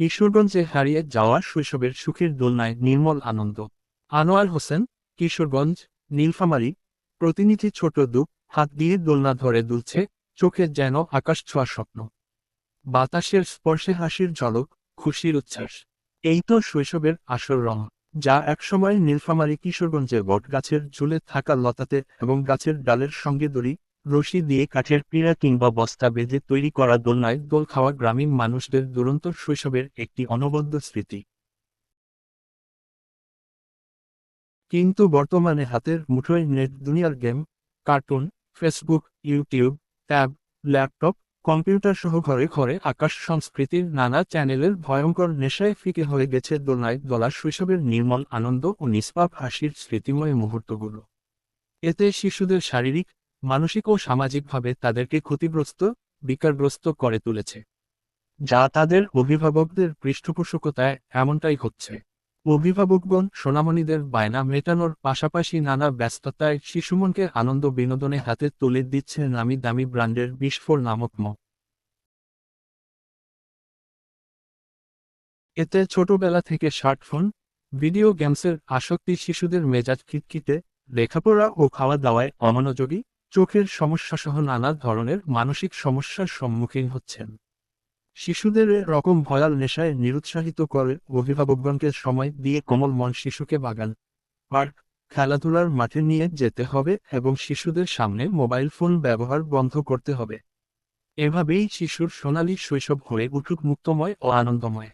কিশোরগঞ্জে হারিয়ে যাওয়া শৈশবের সুখের দোলনায় নির্মল আনন্দ। আনোয়ার হোসেন, কিশোরগঞ্জ, নীলফামারী। প্রতিনিধি ছোট দুপ হাত দিয়ে দোলনা ধরে দুলছে, চোখে যেন আকাশ ছোঁয়া স্বপ্ন। বাতাসের স্পর্শে হাসির ঝলক, খুশির উচ্ছ্বাস। এই তো শৈশবের আসল রং, যা একসময় নীলফামারী কিশোরগঞ্জে বট গাছের ঝুলে থাকা লতাতে এবং গাছের ডালের সঙ্গে দড়ি রশি দিয়ে কাঠের পিঁড়া কিংবা বস্তা বেঁধে তৈরি করা দোলনায় দোল খাওয়া গ্রামীণ মানুষদের দুরন্ত শৈশবের একটি অনবদ্য স্মৃতি। কিন্তু বর্তমানে হাতের মুঠোয় নেট, দুনিয়ার game, cartoon, Facebook, YouTube, tab, laptop, computer সহ ঘরে ঘরে আকাশ সংস্কৃতির নানা চ্যানেলের ভয়ঙ্কর নেশায় ফিকে হয়ে গেছে দোলনায় দোলা শৈশবের নির্মল আনন্দ ও নিষ্পাপ হাসির স্মৃতিময় মুহূর্তগুলো। এতে শিশুদের শারীরিক মানসিক ও সামাজিকভাবে তাদেরকে ক্ষতিগ্রস্ত, বিকারগ্রস্ত করে তুলেছে। যা তাদের অভিভাবকদের পৃষ্ঠপোষকতায় এমনটাই হচ্ছে। অভিভাবকগণ সোনামণিদের বায়না মেটানোর পাশাপাশি নানা ব্যস্ততায় শিশুমনকে আনন্দ বিনোদনে হাতে তুলে দিচ্ছে নামি দামি ব্র্যান্ডের বিস্ফোর নামক ম। এতে ছোটবেলা থেকে স্মার্টফোন, ভিডিও গেমসের আসক্তি শিশুদের মেজাজ খিটখিটে, লেখাপড়া ও খাওয়া দাওয়ায় অমনোযোগী চোখের সমস্যাসহ নানা ধরনের মানসিক সমস্যার সম্মুখীন হচ্ছেন। শিশুদের রকম ভয়াল নেশায় নিরুৎসাহিত করে অভিভাবকগণকে সময় দিয়ে কোমল মন শিশুকে বাগান, পার্ক, খেলাধুলার মাঠে নিয়ে যেতে হবে এবং শিশুদের সামনে মোবাইল ফোন ব্যবহার বন্ধ করতে হবে। এভাবেই শিশুর সোনালী শৈশব হয়ে উঠুক মুক্তময় ও আনন্দময়।